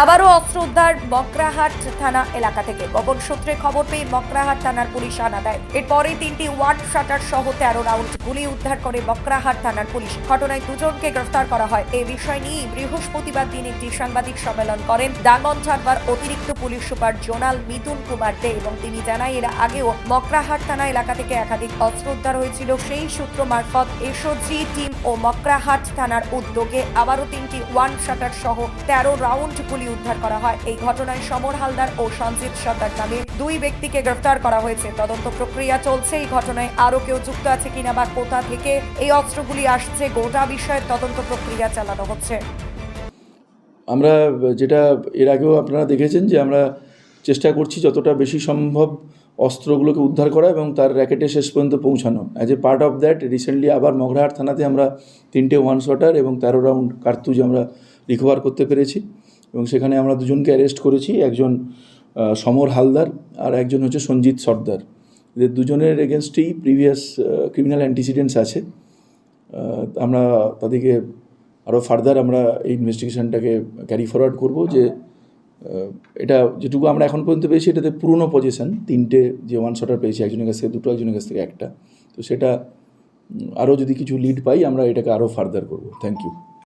আবারও অস্ত্র উদ্ধার মকরাহাট থানা এলাকা থেকে। গোপন সূত্রে খবর পেয়ে মকরাহাট থানার পুলিশ আনা দেয় এরপরে তিনটি ওয়ান শাটার সহ তেরো রাউন্ড গুলি উদ্ধার করে মকরাহাট থানার পুলিশ। ঘটনায় দুজনকে গ্রেফতার করা হয়। এই বিষয় নিয়ে বৃহস্পতিবার দিন একটি সাংবাদিক সম্মেলন করেন ডাঙ্গন থানার অতিরিক্ত police super zonal Mithun Kumar De এবং তিনি জানায়, এর আগেও মকরাহাট থানা এলাকা থেকে একাধিক অস্ত্র উদ্ধার হয়েছিল। সেই সূত্র মারফত এসওজি টিম ও মকরাহাট থানার উদ্যোগে আবারও তিনটি ওয়ান শাটার সহ তেরো রাউন্ড গুলি উদ্ধার করা হয়। এই ঘটনায় সমর হালদার ও সঞ্জিত সর্দার নামে দুই ব্যক্তিকে গ্রেফতার করা হয়েছে। তদন্ত প্রক্রিয়া চলছে। এই ঘটনায় আরও কেউ যুক্ত আছে কিনা বা কোথা থেকে এই অস্ত্রগুলি আসছে, গোটা বিষয়ে তদন্ত প্রক্রিয়া চালানো হচ্ছে। আমরা যেটা এর আগেও আপনারা দেখেছেন যে আমরা চেষ্টা করছি যতটা বেশি সম্ভব অস্ত্রগুলোকে উদ্ধার করা এবং তার র্যাকেটে শেষ পর্যন্ত পৌঁছানো। As a part of that recently আবার মগরাহাট থানাতে আমরা তিনটে ওয়ান শটার এবং তেরো রাউন্ড কার্তুজ আমরা রিকভার করতে পেরেছি। এবং সেখানে আমরা দুজনকে অ্যারেস্ট করেছি একজন সমর হালদার আর একজন হচ্ছে সঞ্জিত সর্দার। এদের দুজনের এগেনস্টেই প্রিভিয়াস ক্রিমিনাল অ্যান্টিসিডেন্টস আছে। আমরা তাদেরকে আরও ফার্দার আমরা এই ইনভেস্টিগেশনটাকে ক্যারি ফরওয়ার্ড করব যে এটা যেটুকু আমরা এখন পর্যন্ত পেয়েছি এটাতে পুরনো পজিশন তিনটে যে ওয়ান শটার পেয়েছি একজনের কাছ থেকে দুটো একজনের কাছ থেকে একটা। তো সেটা আরও যদি কিছু লিড পাই আমরা এটাকে আরও ফার্দার করব। Thank you